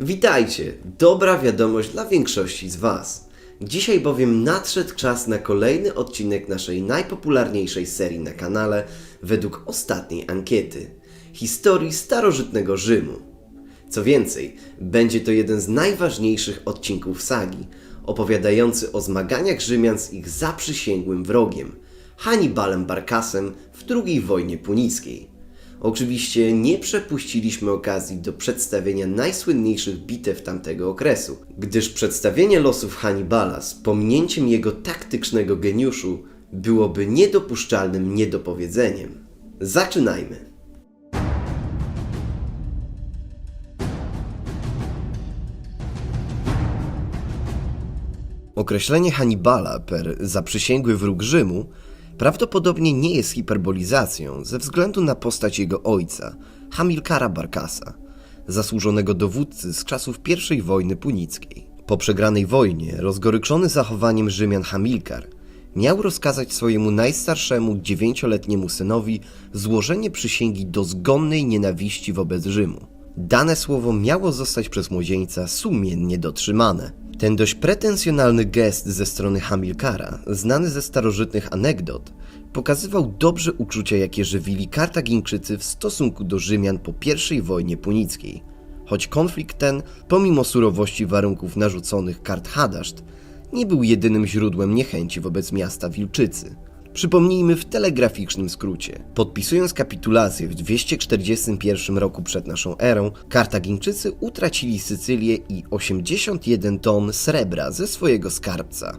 Witajcie! Dobra wiadomość dla większości z Was. Dzisiaj bowiem nadszedł czas na kolejny odcinek naszej najpopularniejszej serii na kanale według ostatniej ankiety historii starożytnego Rzymu. Co więcej, będzie to jeden z najważniejszych odcinków sagi, opowiadający o zmaganiach Rzymian z ich zaprzysięgłym wrogiem Hannibalem Barkasem w II wojnie punickiej. Oczywiście nie przepuściliśmy okazji do przedstawienia najsłynniejszych bitew tamtego okresu, gdyż przedstawienie losów Hannibala z pominięciem jego taktycznego geniuszu byłoby niedopuszczalnym niedopowiedzeniem. Zaczynajmy! Określenie Hannibala per zaprzysięgły wróg Rzymu prawdopodobnie nie jest hiperbolizacją ze względu na postać jego ojca, Hamilkara Barkasa, zasłużonego dowódcy z czasów I wojny punickiej. Po przegranej wojnie, rozgoryczony zachowaniem Rzymian Hamilkar miał rozkazać swojemu najstarszemu dziewięcioletniemu synowi złożenie przysięgi dozgonnej nienawiści wobec Rzymu. Dane słowo miało zostać przez młodzieńca sumiennie dotrzymane. Ten dość pretensjonalny gest ze strony Hamilkara, znany ze starożytnych anegdot, pokazywał dobrze uczucia, jakie żywili Kartagińczycy w stosunku do Rzymian po I wojnie punickiej. Choć konflikt ten, pomimo surowości warunków narzuconych kart Hadaszt, nie był jedynym źródłem niechęci wobec miasta Wilczycy. Przypomnijmy w telegraficznym skrócie. Podpisując kapitulację w 241 roku przed naszą erą, Kartagińczycy utracili Sycylię i 81 ton srebra ze swojego skarbca.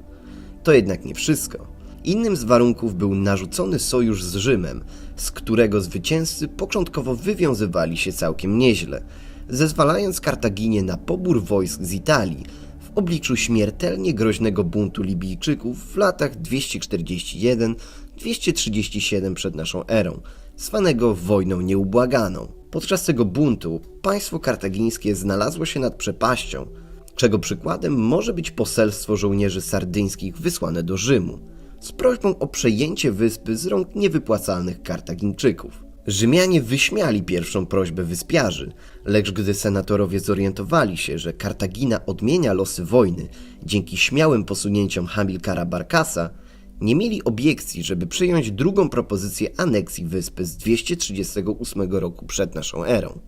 To jednak nie wszystko. Innym z warunków był narzucony sojusz z Rzymem, z którego zwycięzcy początkowo wywiązywali się całkiem nieźle, zezwalając Kartaginie na pobór wojsk z Italii obliczu śmiertelnie groźnego buntu Libijczyków w latach 241-237 przed naszą erą, zwanego wojną nieubłaganą. Podczas tego buntu państwo kartagińskie znalazło się nad przepaścią, czego przykładem może być poselstwo żołnierzy sardyńskich wysłane do Rzymu z prośbą o przejęcie wyspy z rąk niewypłacalnych Kartagińczyków. Rzymianie wyśmiali pierwszą prośbę wyspiarzy, lecz gdy senatorowie zorientowali się, że Kartagina odmienia losy wojny dzięki śmiałym posunięciom Hamilkara Barkasa, nie mieli obiekcji, żeby przyjąć drugą propozycję aneksji wyspy z 238 roku przed naszą erą.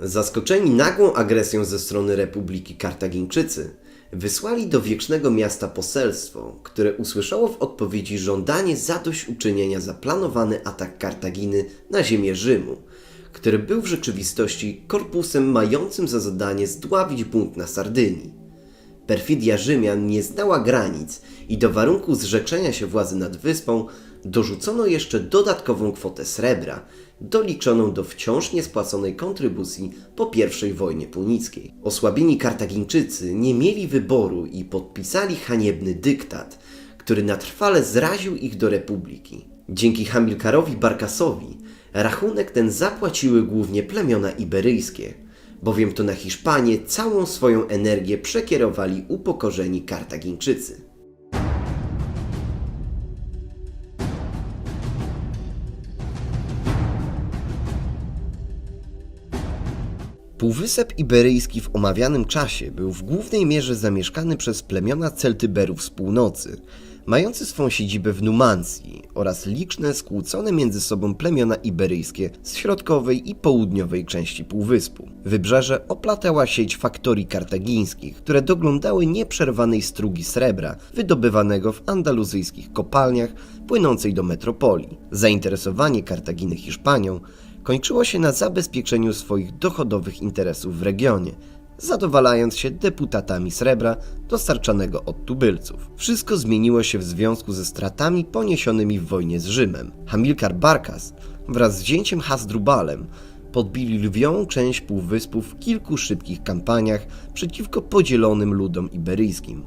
Zaskoczeni nagłą agresją ze strony Republiki Kartagińczycy, wysłali do wiecznego miasta poselstwo, które usłyszało w odpowiedzi żądanie zadośćuczynienia za planowany atak Kartaginy na ziemię Rzymu, który był w rzeczywistości korpusem mającym za zadanie zdławić bunt na Sardynii. Perfidia Rzymian nie znała granic i do warunku zrzeczenia się władzy nad wyspą dorzucono jeszcze dodatkową kwotę srebra, doliczoną do wciąż niespłaconej kontrybucji po I wojnie punickiej. Osłabieni Kartagińczycy nie mieli wyboru i podpisali haniebny dyktat, który na trwale zraził ich do republiki. Dzięki Hamilkarowi Barkasowi rachunek ten zapłaciły głównie plemiona iberyjskie, bowiem to na Hiszpanię całą swoją energię przekierowali upokorzeni Kartagińczycy. Półwysep Iberyjski w omawianym czasie był w głównej mierze zamieszkany przez plemiona Celtyberów z północy, mający swą siedzibę w Numancji oraz liczne skłócone między sobą plemiona iberyjskie z środkowej i południowej części półwyspu. Wybrzeże oplatała sieć faktorii kartagińskich, które doglądały nieprzerwanej strugi srebra wydobywanego w andaluzyjskich kopalniach płynącej do metropolii. Zainteresowanie Kartaginy Hiszpanią kończyło się na zabezpieczeniu swoich dochodowych interesów w regionie, zadowalając się deputatami srebra dostarczanego od tubylców. Wszystko zmieniło się w związku ze stratami poniesionymi w wojnie z Rzymem. Hamilkar Barkas wraz z zięciem Hasdrubalem podbili lwią część półwyspu w kilku szybkich kampaniach przeciwko podzielonym ludom iberyjskim,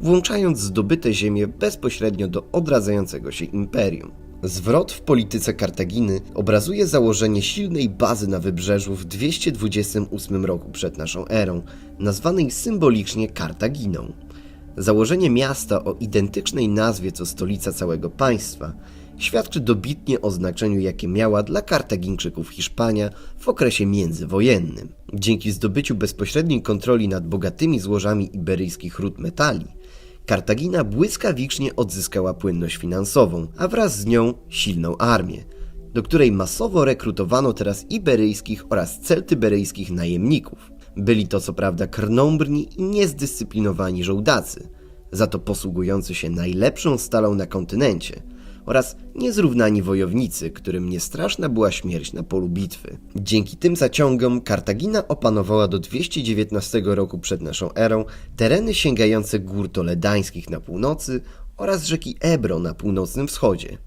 włączając zdobyte ziemie bezpośrednio do odradzającego się imperium. Zwrot w polityce Kartaginy obrazuje założenie silnej bazy na wybrzeżu w 228 roku przed naszą erą, nazwanej symbolicznie Kartaginą. Założenie miasta o identycznej nazwie co stolica całego państwa świadczy dobitnie o znaczeniu, jakie miała dla Kartagińczyków Hiszpania w okresie międzywojennym. Dzięki zdobyciu bezpośredniej kontroli nad bogatymi złożami iberyjskich ród metali, Kartagina błyskawicznie odzyskała płynność finansową, a wraz z nią silną armię, do której masowo rekrutowano teraz iberyjskich oraz celtyberyjskich najemników. Byli to co prawda krnąbrni i niezdyscyplinowani żołdacy, za to posługujący się najlepszą stalą na kontynencie oraz niezrównani wojownicy, którym niestraszna była śmierć na polu bitwy. Dzięki tym zaciągom Kartagina opanowała do 219 roku przed naszą erą tereny sięgające gór toledańskich na północy oraz rzeki Ebro na północnym wschodzie.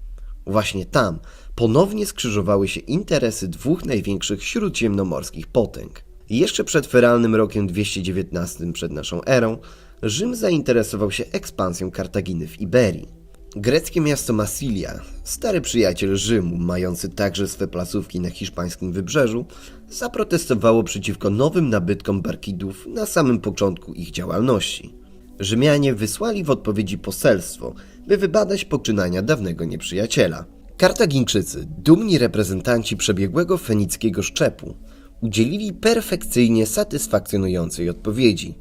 Właśnie tam ponownie skrzyżowały się interesy dwóch największych śródziemnomorskich potęg. Jeszcze przed feralnym rokiem 219 przed naszą erą Rzym zainteresował się ekspansją Kartaginy w Iberii. Greckie miasto Massilia, stary przyjaciel Rzymu, mający także swe placówki na hiszpańskim wybrzeżu, zaprotestowało przeciwko nowym nabytkom Barkidów na samym początku ich działalności. Rzymianie wysłali w odpowiedzi poselstwo, by wybadać poczynania dawnego nieprzyjaciela. Kartagińczycy, dumni reprezentanci przebiegłego fenickiego szczepu, udzielili perfekcyjnie satysfakcjonującej odpowiedzi.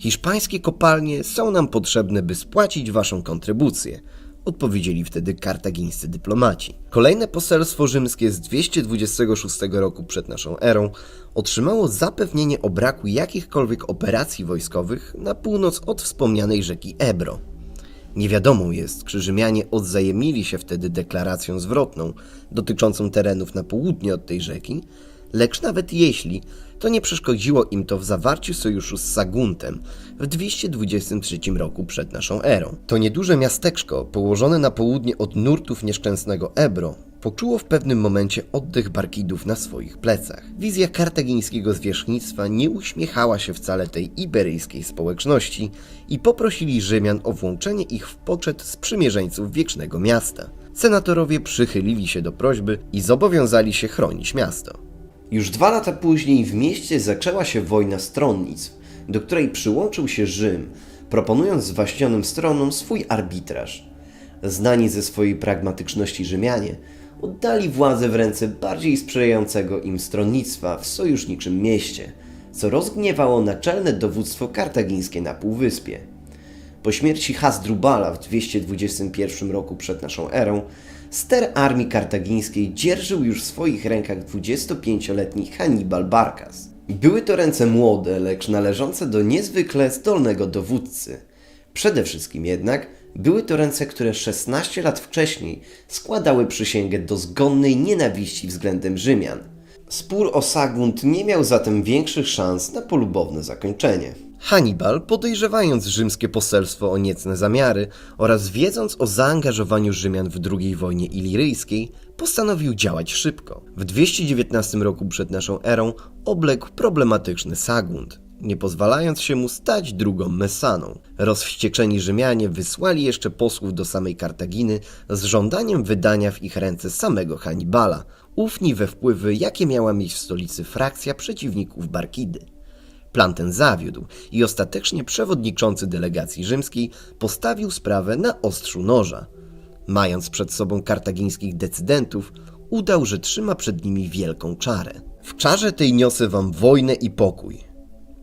Hiszpańskie kopalnie są nam potrzebne, by spłacić waszą kontrybucję, odpowiedzieli wtedy kartagińscy dyplomaci. Kolejne poselstwo rzymskie z 226 roku przed naszą erą otrzymało zapewnienie o braku jakichkolwiek operacji wojskowych na północ od wspomnianej rzeki Ebro. Niewiadomą jest, czy Rzymianie odzajemnili się wtedy deklaracją zwrotną dotyczącą terenów na południe od tej rzeki, lecz nawet jeśli, to nie przeszkodziło im to w zawarciu sojuszu z Saguntem w 223 roku przed naszą erą. To nieduże miasteczko, położone na południe od nurtów nieszczęsnego Ebro, poczuło w pewnym momencie oddech Barkidów na swoich plecach. Wizja kartagińskiego zwierzchnictwa nie uśmiechała się wcale tej iberyjskiej społeczności i poprosili Rzymian o włączenie ich w poczet sprzymierzeńców wiecznego miasta. Senatorowie przychylili się do prośby i zobowiązali się chronić miasto. Już dwa lata później w mieście zaczęła się wojna stronnictw, do której przyłączył się Rzym, proponując zwaśnionym stronom swój arbitraż. Znani ze swojej pragmatyczności Rzymianie oddali władzę w ręce bardziej sprzyjającego im stronnictwa w sojuszniczym mieście, co rozgniewało naczelne dowództwo kartagińskie na Półwyspie. Po śmierci Hasdrubala w 221 roku przed naszą erą, ster armii kartagińskiej dzierżył już w swoich rękach 25-letni Hannibal Barcas. Były to ręce młode, lecz należące do niezwykle zdolnego dowódcy. Przede wszystkim jednak były to ręce, które 16 lat wcześniej składały przysięgę do zgonnej nienawiści względem Rzymian. Spór o Sagunt nie miał zatem większych szans na polubowne zakończenie. Hannibal, podejrzewając rzymskie poselstwo o niecne zamiary oraz wiedząc o zaangażowaniu Rzymian w II wojnie iliryjskiej, postanowił działać szybko. W 219 roku przed naszą erą obległ problematyczny Sagunt, nie pozwalając się mu stać drugą Messaną. Rozwścieczeni Rzymianie wysłali jeszcze posłów do samej Kartaginy z żądaniem wydania w ich ręce samego Hannibala, ufni we wpływy, jakie miała mieć w stolicy frakcja przeciwników Barkidy. Plan ten zawiódł i ostatecznie przewodniczący delegacji rzymskiej postawił sprawę na ostrzu noża. Mając przed sobą kartagińskich decydentów, udał, że trzyma przed nimi wielką czarę. W czarze tej niosę wam wojnę i pokój.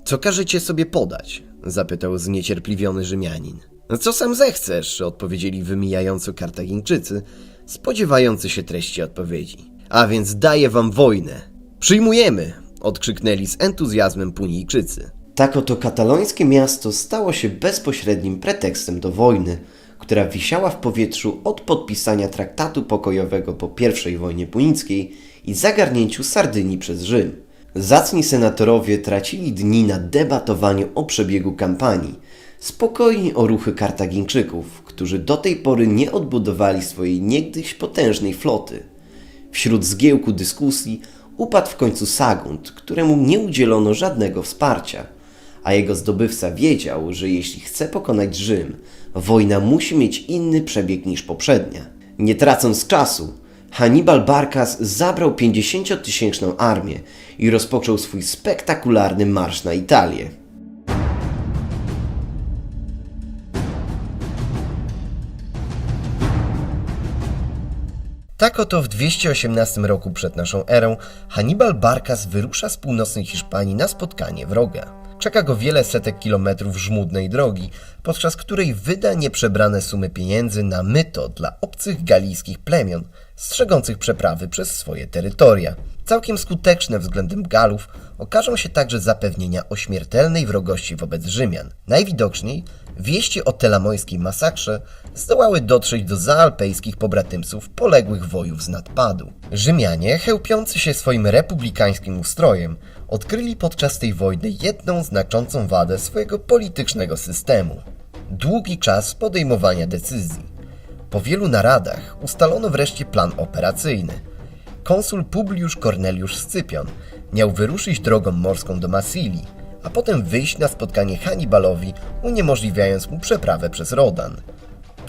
Co każecie sobie podać? zapytał zniecierpliwiony Rzymianin. Co sam zechcesz, odpowiedzieli wymijająco Kartagińczycy, spodziewający się treści odpowiedzi. A więc daję wam wojnę. Przyjmujemy! odkrzyknęli z entuzjazmem Punijczycy. Tak oto katalońskie miasto stało się bezpośrednim pretekstem do wojny, która wisiała w powietrzu od podpisania traktatu pokojowego po I wojnie punickiej i zagarnięciu Sardynii przez Rzym. Zacni senatorowie tracili dni na debatowaniu o przebiegu kampanii, spokojni o ruchy Kartagińczyków, którzy do tej pory nie odbudowali swojej niegdyś potężnej floty. Wśród zgiełku dyskusji upadł w końcu Sagunt, któremu nie udzielono żadnego wsparcia, a jego zdobywca wiedział, że jeśli chce pokonać Rzym, wojna musi mieć inny przebieg niż poprzednia. Nie tracąc czasu, Hannibal Barcas zabrał 50-tysięczną armię i rozpoczął swój spektakularny marsz na Italię. Tak oto w 218 roku przed naszą erą Hannibal Barcas wyrusza z północnej Hiszpanii na spotkanie wroga. Czeka go wiele setek kilometrów żmudnej drogi, podczas której wyda nieprzebrane sumy pieniędzy na myto dla obcych galijskich plemion, strzegących przeprawy przez swoje terytoria. Całkiem skuteczne względem Galów okażą się także zapewnienia o śmiertelnej wrogości wobec Rzymian. Najwidoczniej wieści o telamońskiej masakrze zdołały dotrzeć do zaalpejskich pobratymców poległych wojów z nadpadu. Rzymianie, chełpiący się swoim republikańskim ustrojem, odkryli podczas tej wojny jedną znaczącą wadę swojego politycznego systemu. Długi czas podejmowania decyzji. Po wielu naradach ustalono wreszcie plan operacyjny. Konsul Publiusz Corneliusz Scypion miał wyruszyć drogą morską do Masilii, a potem wyjść na spotkanie Hannibalowi, uniemożliwiając mu przeprawę przez Rodan.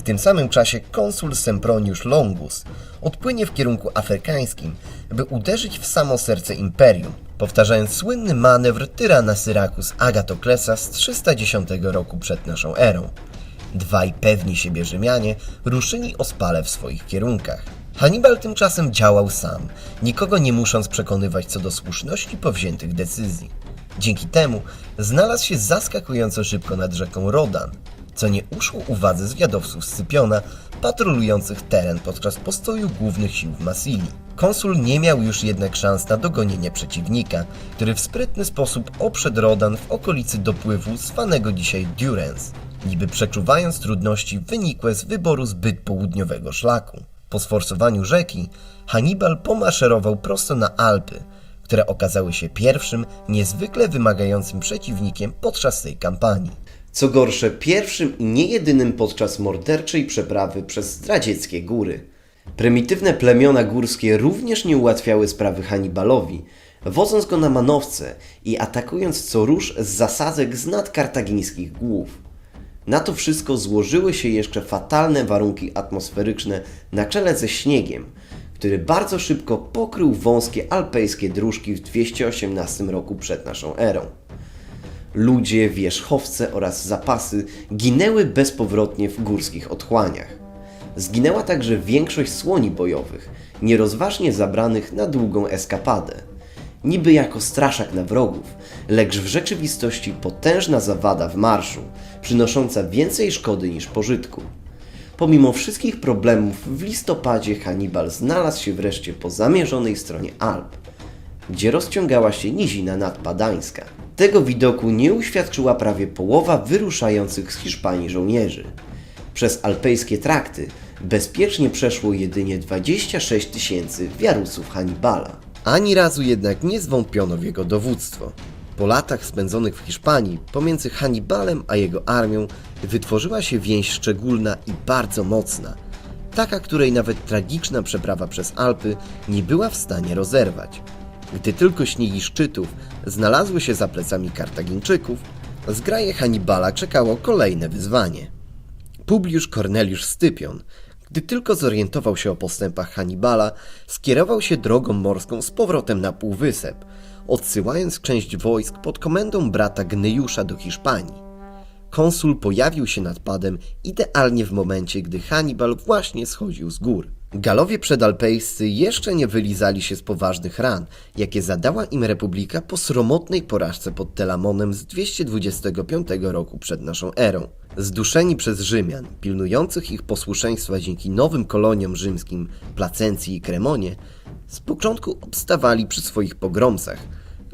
Tym samym czasie konsul Semproniusz Longus odpłynie w kierunku afrykańskim, by uderzyć w samo serce imperium, powtarzając słynny manewr tyrana Syrakus Agatoklesa z 310 roku przed naszą erą. Dwaj pewni siebie Rzymianie ruszyli ospale w swoich kierunkach. Hannibal tymczasem działał sam, nikogo nie musząc przekonywać co do słuszności powziętych decyzji. Dzięki temu znalazł się zaskakująco szybko nad rzeką Rodan, co nie uszło uwadze zwiadowców Scypiona patrolujących teren podczas postoju głównych sił w Masilii. Konsul nie miał już jednak szans na dogonienie przeciwnika, który w sprytny sposób obszedł Rodan w okolicy dopływu zwanego dzisiaj Durance, niby przeczuwając trudności wynikłe z wyboru zbyt południowego szlaku. Po sforsowaniu rzeki, Hannibal pomaszerował prosto na Alpy, które okazały się pierwszym, niezwykle wymagającym przeciwnikiem podczas tej kampanii. Co gorsze, pierwszym i nie jedynym podczas morderczej przeprawy przez zdradzieckie góry. Prymitywne plemiona górskie również nie ułatwiały sprawy Hannibalowi, wodząc go na manowce i atakując co róż z zasadzek z nad kartagińskich głów. Na to wszystko złożyły się jeszcze fatalne warunki atmosferyczne na czele ze śniegiem, który bardzo szybko pokrył wąskie alpejskie dróżki w 218 roku przed naszą erą. Ludzie, wierzchowce oraz zapasy ginęły bezpowrotnie w górskich otchłaniach. Zginęła także większość słoni bojowych, nierozważnie zabranych na długą eskapadę. Niby jako straszak na wrogów, lecz w rzeczywistości potężna zawada w marszu, przynosząca więcej szkody niż pożytku. Pomimo wszystkich problemów, w listopadzie Hannibal znalazł się wreszcie po zamierzonej stronie Alp, gdzie rozciągała się nizina nadpadańska. Tego widoku nie uświadczyła prawie połowa wyruszających z Hiszpanii żołnierzy. Przez alpejskie trakty bezpiecznie przeszło jedynie 26 tysięcy wiarusów Hannibala. Ani razu jednak nie zwątpiono w jego dowództwo. Po latach spędzonych w Hiszpanii, pomiędzy Hannibalem a jego armią wytworzyła się więź szczególna i bardzo mocna, taka, której nawet tragiczna przeprawa przez Alpy nie była w stanie rozerwać. Gdy tylko śniegi szczytów znalazły się za plecami Kartagińczyków, zgraje Hannibala czekało kolejne wyzwanie. Publiusz Corneliusz Scypion, gdy tylko zorientował się o postępach Hannibala, skierował się drogą morską z powrotem na Półwysep, odsyłając część wojsk pod komendą brata Gnyjusza do Hiszpanii. Konsul pojawił się nad padem idealnie w momencie, gdy Hannibal właśnie schodził z gór. Galowie przedalpejscy jeszcze nie wylizali się z poważnych ran, jakie zadała im Republika po sromotnej porażce pod Telamonem z 225 roku przed naszą erą. Zduszeni przez Rzymian, pilnujących ich posłuszeństwa dzięki nowym koloniom rzymskim Placencji i Kremonie, z początku obstawali przy swoich pogromcach,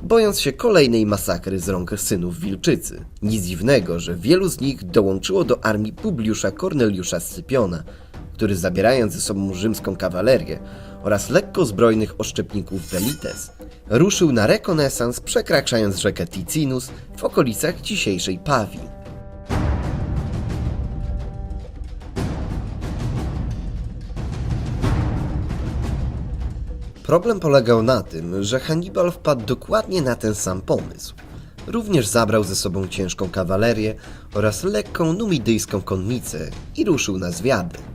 bojąc się kolejnej masakry z rąk synów Wilczycy. Nic dziwnego, że wielu z nich dołączyło do armii Publiusza Corneliusza Scypiona, który zabierając ze sobą rzymską kawalerię oraz lekko zbrojnych oszczepników Velites, ruszył na rekonesans przekraczając rzekę Ticinus w okolicach dzisiejszej Pawii. Problem polegał na tym, że Hannibal wpadł dokładnie na ten sam pomysł. Również zabrał ze sobą ciężką kawalerię oraz lekką numidyjską konnicę i ruszył na zwiady.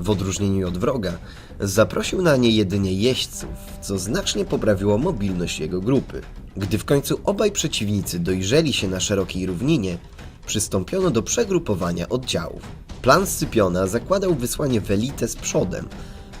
W odróżnieniu od wroga, zaprosił na nie jedynie jeźdźców, co znacznie poprawiło mobilność jego grupy. Gdy w końcu obaj przeciwnicy dojrzeli się na szerokiej równinie, przystąpiono do przegrupowania oddziałów. Plan Scypiona zakładał wysłanie Welite z przodem,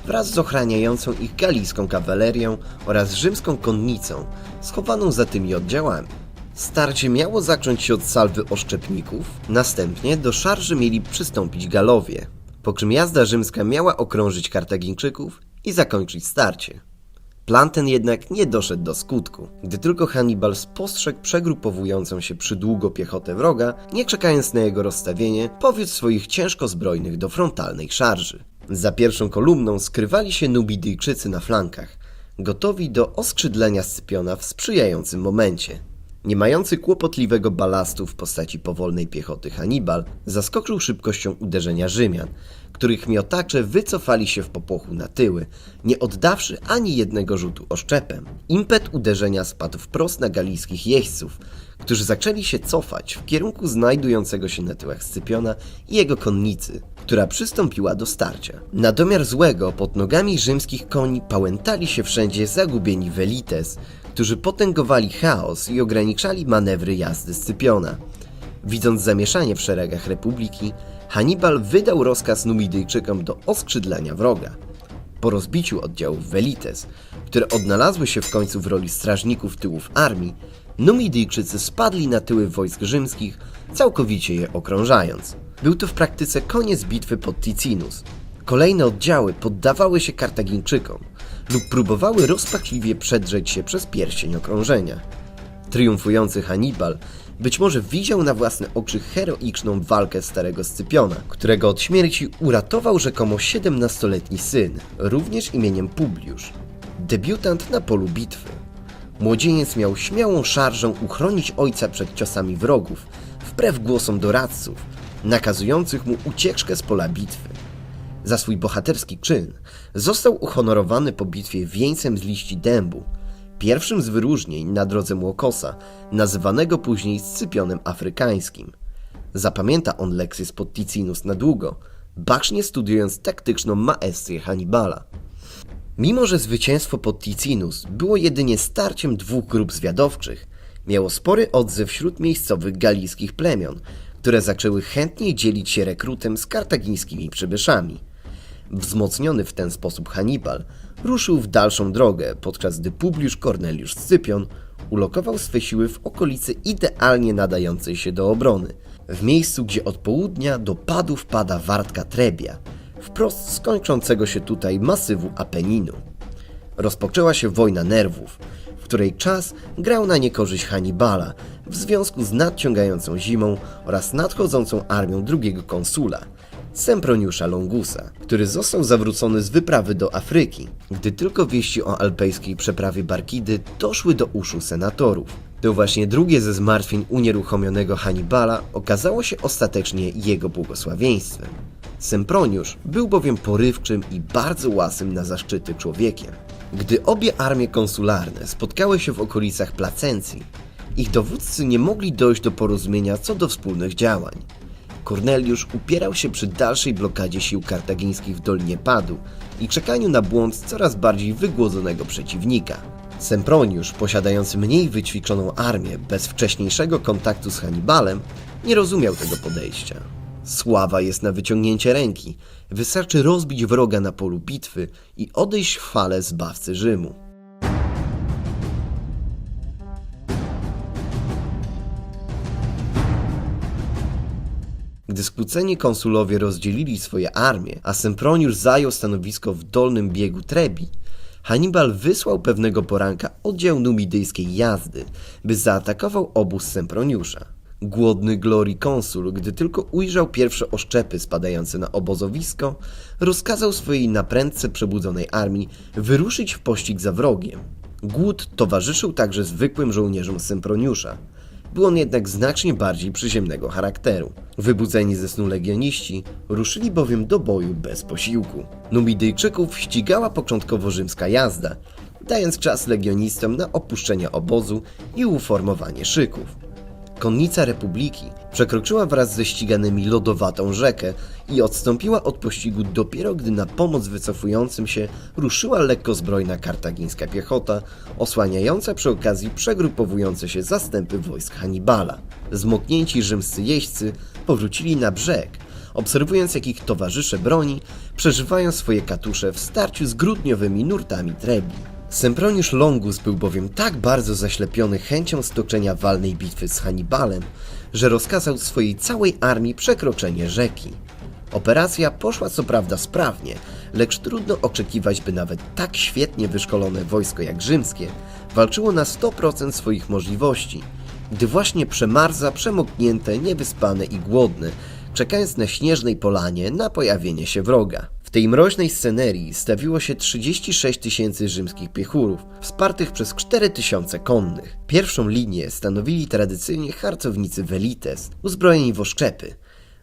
wraz z ochraniającą ich galijską kawalerią oraz rzymską konnicą schowaną za tymi oddziałami. Starcie miało zacząć się od salwy oszczepników, następnie do szarży mieli przystąpić Galowie, po czym jazda rzymska miała okrążyć Kartagińczyków i zakończyć starcie. Plan ten jednak nie doszedł do skutku, gdy tylko Hannibal spostrzegł przegrupowującą się przydługo piechotę wroga, nie czekając na jego rozstawienie, powiódł swoich ciężko zbrojnych do frontalnej szarży. Za pierwszą kolumną skrywali się Numidyjczycy na flankach, gotowi do oskrzydlenia Scypiona w sprzyjającym momencie. Nie mający kłopotliwego balastu w postaci powolnej piechoty Hannibal zaskoczył szybkością uderzenia Rzymian, których miotacze wycofali się w popłochu na tyły, nie oddawszy ani jednego rzutu oszczepem. Impet uderzenia spadł wprost na galijskich jeźdźców, którzy zaczęli się cofać w kierunku znajdującego się na tyłach Scypiona i jego konnicy, która przystąpiła do starcia. Na domiar złego pod nogami rzymskich koni pałętali się wszędzie zagubieni Velites, którzy potęgowali chaos i ograniczali manewry jazdy Scypiona. Widząc zamieszanie w szeregach Republiki, Hannibal wydał rozkaz Numidyjczykom do oskrzydlania wroga. Po rozbiciu oddziałów Velites, które odnalazły się w końcu w roli strażników tyłów armii, Numidyjczycy spadli na tyły wojsk rzymskich, całkowicie je okrążając. Był to w praktyce koniec bitwy pod Ticinus. Kolejne oddziały poddawały się Kartagińczykom lub próbowały rozpaczliwie przedrzeć się przez pierścień okrążenia. Triumfujący Hannibal być może widział na własne oczy heroiczną walkę starego Scypiona, którego od śmierci uratował rzekomo 17-letni syn, również imieniem Publiusz, debiutant na polu bitwy. Młodzieniec miał śmiałą szarżą uchronić ojca przed ciosami wrogów, wbrew głosom doradców, nakazujących mu ucieczkę z pola bitwy. Za swój bohaterski czyn został uhonorowany po bitwie wieńcem z liści dębu, pierwszym z wyróżnień na drodze Młokosa, nazywanego później Scypionem Afrykańskim. Zapamięta on lekcję spod Ticinus na długo, bacznie studiując taktyczną maestrię Hannibala. Mimo, że zwycięstwo pod Ticinus było jedynie starciem dwóch grup zwiadowczych, miało spory odzew wśród miejscowych galijskich plemion, które zaczęły chętniej dzielić się rekrutem z kartagińskimi przybyszami. Wzmocniony w ten sposób Hannibal ruszył w dalszą drogę, podczas gdy Publiusz Corneliusz Scypion ulokował swe siły w okolicy idealnie nadającej się do obrony, w miejscu, gdzie od południa do padu wpada wartka Trebia, wprost z kończącego się tutaj masywu Apeninu. Rozpoczęła się wojna nerwów, w której czas grał na niekorzyść Hannibala w związku z nadciągającą zimą oraz nadchodzącą armią drugiego konsula, Semproniusza Longusa, który został zawrócony z wyprawy do Afryki, gdy tylko wieści o alpejskiej przeprawie Barkidy doszły do uszu senatorów. To właśnie drugie ze zmartwień unieruchomionego Hannibala okazało się ostatecznie jego błogosławieństwem. Semproniusz był bowiem porywczym i bardzo łasym na zaszczyty człowiekiem. Gdy obie armie konsularne spotkały się w okolicach Placencji, ich dowódcy nie mogli dojść do porozumienia co do wspólnych działań. Korneliusz upierał się przy dalszej blokadzie sił kartagińskich w Dolinie Padu i czekaniu na błąd coraz bardziej wygłodzonego przeciwnika. Semproniusz, posiadający mniej wyćwiczoną armię bez wcześniejszego kontaktu z Hannibalem, nie rozumiał tego podejścia. Sława jest na wyciągnięcie ręki. Wystarczy rozbić wroga na polu bitwy i odejść w fale zbawcy Rzymu. Gdy skłóceni konsulowie rozdzielili swoje armie, a Semproniusz zajął stanowisko w dolnym biegu Trebi, Hannibal wysłał pewnego poranka oddział numidyjskiej jazdy, by zaatakował obóz Semproniusza. Głodny glorii konsul, gdy tylko ujrzał pierwsze oszczepy spadające na obozowisko, rozkazał swojej naprędce przebudzonej armii wyruszyć w pościg za wrogiem. Głód towarzyszył także zwykłym żołnierzom Semproniusza. Był on jednak znacznie bardziej przyziemnego charakteru. Wybudzeni ze snu legioniści ruszyli bowiem do boju bez posiłku. Numidyjczyków ścigała początkowo rzymska jazda, dając czas legionistom na opuszczenie obozu i uformowanie szyków. Konnica Republiki przekroczyła wraz ze ściganymi lodowatą rzekę i odstąpiła od pościgu dopiero gdy na pomoc wycofującym się ruszyła lekkozbrojna kartagińska piechota, osłaniająca przy okazji przegrupowujące się zastępy wojsk Hannibala. Zmoknięci rzymscy jeźdźcy powrócili na brzeg, obserwując jak ich towarzysze broni przeżywają swoje katusze w starciu z grudniowymi nurtami Trebi. Semproniusz Longus był bowiem tak bardzo zaślepiony chęcią stoczenia walnej bitwy z Hannibalem, że rozkazał swojej całej armii przekroczenie rzeki. Operacja poszła co prawda sprawnie, lecz trudno oczekiwać, by nawet tak świetnie wyszkolone wojsko jak rzymskie walczyło na 100% swoich możliwości, gdy właśnie przemarza przemoknięte, niewyspane i głodne, czekając na śnieżnej polanie na pojawienie się wroga. W tej mroźnej scenerii stawiło się 36 tysięcy rzymskich piechurów, wspartych przez 4 tysiące konnych. Pierwszą linię stanowili tradycyjnie harcownicy Velites, uzbrojeni w oszczepy.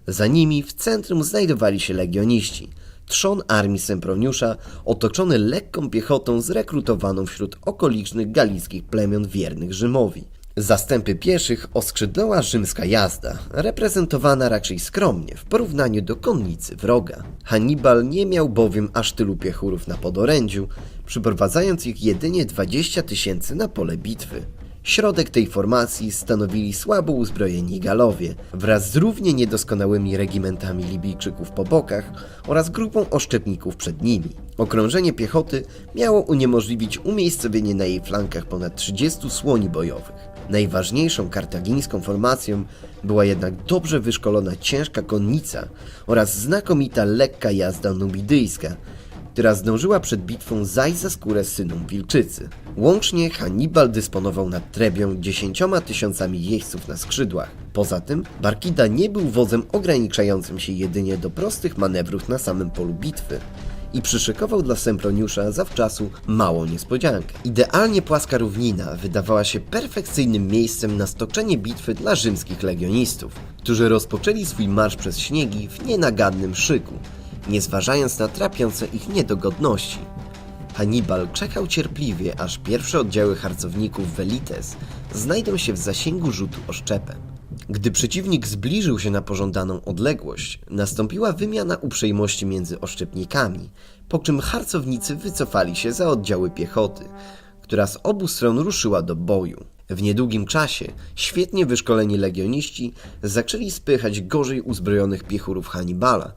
Za nimi w centrum znajdowali się legioniści, trzon armii Semproniusza, otoczony lekką piechotą zrekrutowaną wśród okolicznych galickich plemion wiernych Rzymowi. Zastępy pieszych oskrzydlała rzymska jazda, reprezentowana raczej skromnie w porównaniu do konnicy wroga. Hannibal nie miał bowiem aż tylu piechurów na podorędziu, przyprowadzając ich jedynie 20 tysięcy na pole bitwy. Środek tej formacji stanowili słabo uzbrojeni Galowie, wraz z równie niedoskonałymi regimentami Libijczyków po bokach oraz grupą oszczepników przed nimi. Okrążenie piechoty miało uniemożliwić umiejscowienie na jej flankach ponad 30 słoni bojowych. Najważniejszą kartagińską formacją była jednak dobrze wyszkolona ciężka konnica oraz znakomita lekka jazda numidyjska, która zdążyła przed bitwą zajść za skórę synom Wilczycy. Łącznie Hannibal dysponował nad Trebią dziesięcioma tysiącami jeźdźców na skrzydłach. Poza tym Barkida nie był wodzem ograniczającym się jedynie do prostych manewrów na samym polu bitwy i przyszykował dla Semproniusza zawczasu małą niespodziankę. Idealnie płaska równina wydawała się perfekcyjnym miejscem na stoczenie bitwy dla rzymskich legionistów, którzy rozpoczęli swój marsz przez śniegi w nienagannym szyku, nie zważając na trapiące ich niedogodności. Hannibal czekał cierpliwie, aż pierwsze oddziały harcowników Velites znajdą się w zasięgu rzutu oszczepem. Gdy przeciwnik zbliżył się na pożądaną odległość, nastąpiła wymiana uprzejmości między oszczepnikami, po czym harcownicy wycofali się za oddziały piechoty, która z obu stron ruszyła do boju. W niedługim czasie świetnie wyszkoleni legioniści zaczęli spychać gorzej uzbrojonych piechurów Hannibala,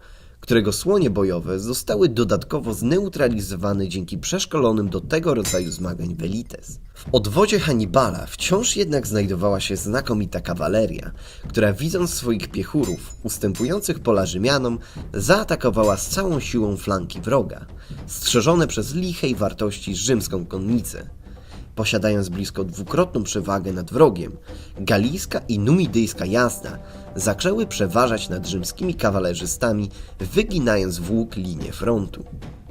którego słonie bojowe zostały dodatkowo zneutralizowane dzięki przeszkolonym do tego rodzaju zmagań Velites. W odwodzie Hannibala wciąż jednak znajdowała się znakomita kawaleria, która widząc swoich piechurów ustępujących pola Rzymianom, zaatakowała z całą siłą flanki wroga, strzeżone przez lichej wartości rzymską konnicę. Posiadając blisko dwukrotną przewagę nad wrogiem, galijska i numidyjska jazda zaczęły przeważać nad rzymskimi kawalerzystami, wyginając w łuk linię frontu.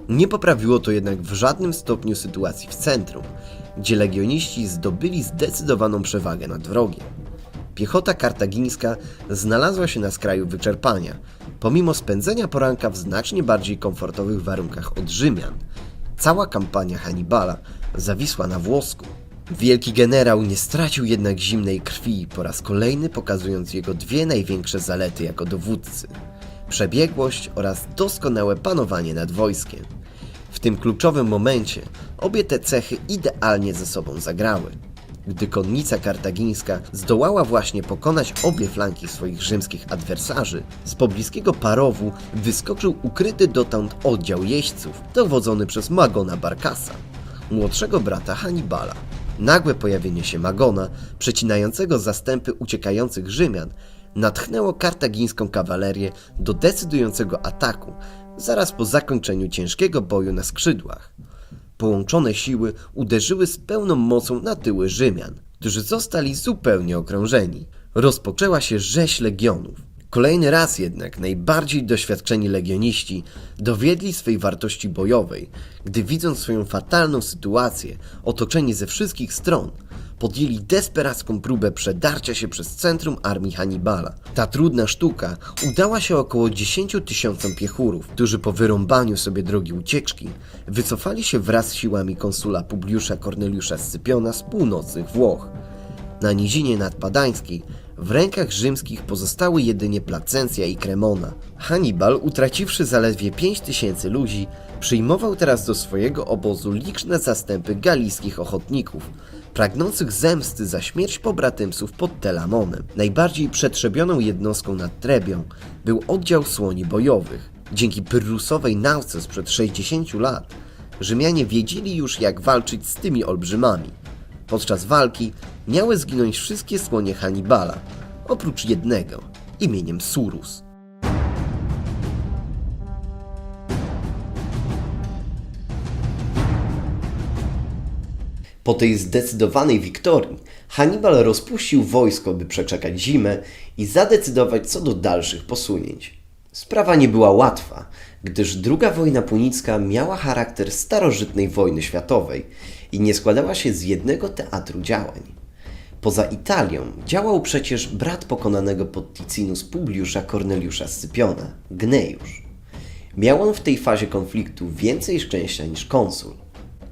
Nie poprawiło to jednak w żadnym stopniu sytuacji w centrum, gdzie legioniści zdobyli zdecydowaną przewagę nad wrogiem. Piechota kartagińska znalazła się na skraju wyczerpania, pomimo spędzenia poranka w znacznie bardziej komfortowych warunkach od Rzymian. Cała kampania Hannibala zawisła na włosku. Wielki generał nie stracił jednak zimnej krwi, po raz kolejny pokazując jego dwie największe zalety jako dowódcy: przebiegłość oraz doskonałe panowanie nad wojskiem. W tym kluczowym momencie obie te cechy idealnie ze sobą zagrały. Gdy konnica kartagińska zdołała właśnie pokonać obie flanki swoich rzymskich adwersarzy, z pobliskiego parowu wyskoczył ukryty dotąd oddział jeźdźców, dowodzony przez Magona Barkasa, młodszego brata Hannibala. Nagłe pojawienie się Magona, przecinającego zastępy uciekających Rzymian, natchnęło kartagińską kawalerię do decydującego ataku zaraz po zakończeniu ciężkiego boju na skrzydłach. Połączone siły uderzyły z pełną mocą na tyły Rzymian, którzy zostali zupełnie okrążeni. Rozpoczęła się rzeź legionów. Kolejny raz jednak najbardziej doświadczeni legioniści dowiedli swej wartości bojowej, gdy widząc swoją fatalną sytuację, otoczeni ze wszystkich stron, podjęli desperacką próbę przedarcia się przez centrum armii Hannibala. Ta trudna sztuka udała się około 10 tysiącom piechurów, którzy po wyrąbaniu sobie drogi ucieczki wycofali się wraz z siłami konsula Publiusza Corneliusza Scypiona z północnych Włoch. Na nizinie nadpadańskiej w rękach rzymskich pozostały jedynie Placencja i Cremona. Hannibal, utraciwszy zaledwie 5 tysięcy ludzi, przyjmował teraz do swojego obozu liczne zastępy galijskich ochotników, pragnących zemsty za śmierć pobratymców pod Telamonem. Najbardziej przetrzebioną jednostką nad Trebią był oddział słoni bojowych. Dzięki pyrrusowej nauce sprzed 60 lat Rzymianie wiedzieli już jak walczyć z tymi olbrzymami. Podczas walki miały zginąć wszystkie słonie Hannibala, oprócz jednego, imieniem Surus. Po tej zdecydowanej wiktorii Hannibal rozpuścił wojsko, by przeczekać zimę i zadecydować co do dalszych posunięć. Sprawa nie była łatwa, gdyż II wojna punicka miała charakter starożytnej wojny światowej i nie składała się z jednego teatru działań. Poza Italią działał przecież brat pokonanego pod Ticinus Publiusza Corneliusza Scypiona, Gnejusz. Miał on w tej fazie konfliktu więcej szczęścia niż konsul.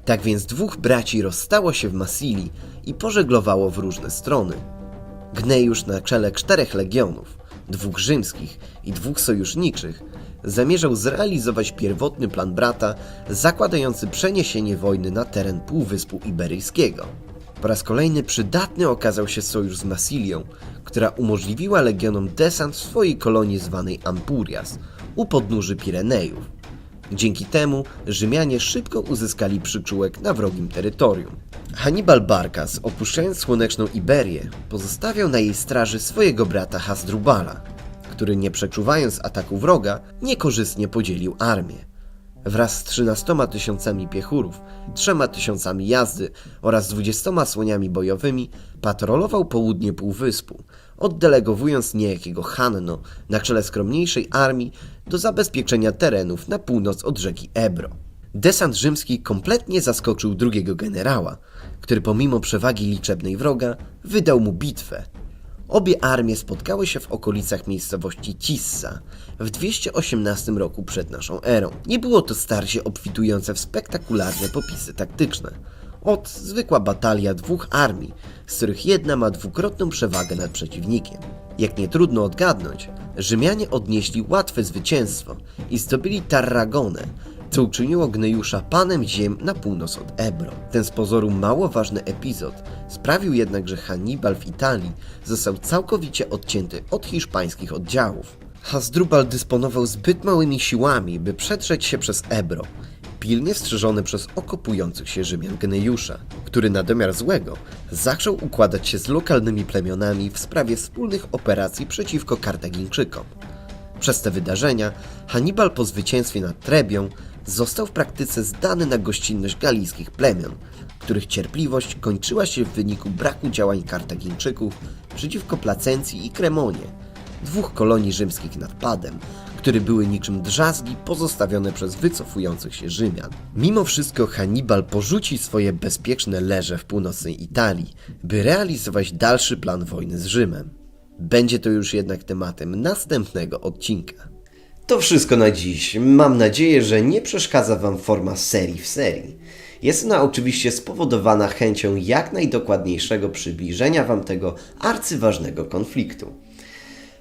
Tak więc dwóch braci rozstało się w Masilii i pożeglowało w różne strony. Gnejusz na czele czterech legionów, dwóch rzymskich i dwóch sojuszniczych, zamierzał zrealizować pierwotny plan brata zakładający przeniesienie wojny na teren Półwyspu Iberyjskiego. Po raz kolejny przydatny okazał się sojusz z Masilią, która umożliwiła legionom desant w swojej kolonii zwanej Ampurias u podnóży Pirenejów. Dzięki temu Rzymianie szybko uzyskali przyczółek na wrogim terytorium. Hannibal Barcas, opuszczając słoneczną Iberię, pozostawiał na jej straży swojego brata Hasdrubala, który nie przeczuwając ataku wroga, niekorzystnie podzielił armię. Wraz z 13 tysiącami piechurów, 3 tysiącami jazdy oraz 20 słoniami bojowymi patrolował południe półwyspu, oddelegowując niejakiego Hanno na czele skromniejszej armii do zabezpieczenia terenów na północ od rzeki Ebro. Desant rzymski kompletnie zaskoczył drugiego generała, który pomimo przewagi liczebnej wroga wydał mu bitwę. Obie armie spotkały się w okolicach miejscowości Cissa w 218 roku przed naszą erą. Nie było to starcie obfitujące w spektakularne popisy taktyczne. Od zwykła batalia dwóch armii, z których jedna ma dwukrotną przewagę nad przeciwnikiem. Jak nie trudno odgadnąć, Rzymianie odnieśli łatwe zwycięstwo i zdobyli Tarragonę, co uczyniło Gnejusza panem ziem na północ od Ebro. Ten z pozoru mało ważny epizod sprawił jednak, że Hannibal w Italii został całkowicie odcięty od hiszpańskich oddziałów. Hasdrubal dysponował zbyt małymi siłami, by przetrzeć się przez Ebro, pilnie strzeżony przez okopujących się Rzymian Gnejusza, który na domiar złego zaczął układać się z lokalnymi plemionami w sprawie wspólnych operacji przeciwko Kartagińczykom. Przez te wydarzenia Hannibal po zwycięstwie nad Trebią został w praktyce zdany na gościnność galijskich plemion, których cierpliwość kończyła się w wyniku braku działań Kartagińczyków przeciwko Placencji i Kremonie, dwóch kolonii rzymskich nad Padem, które były niczym drzazgi pozostawione przez wycofujących się Rzymian. Mimo wszystko Hannibal porzuci swoje bezpieczne leże w północnej Italii, by realizować dalszy plan wojny z Rzymem. Będzie to już jednak tematem następnego odcinka. To wszystko na dziś. Mam nadzieję, że nie przeszkadza Wam forma serii w serii. Jest ona oczywiście spowodowana chęcią jak najdokładniejszego przybliżenia Wam tego arcyważnego konfliktu.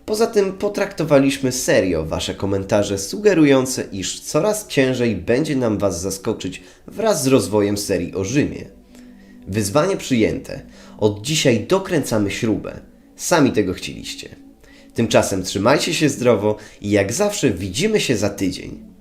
Poza tym potraktowaliśmy serio Wasze komentarze sugerujące, iż coraz ciężej będzie nam Was zaskoczyć wraz z rozwojem serii o Rzymie. Wyzwanie przyjęte. Od dzisiaj dokręcamy śrubę. Sami tego chcieliście. Tymczasem trzymajcie się zdrowo i jak zawsze widzimy się za tydzień.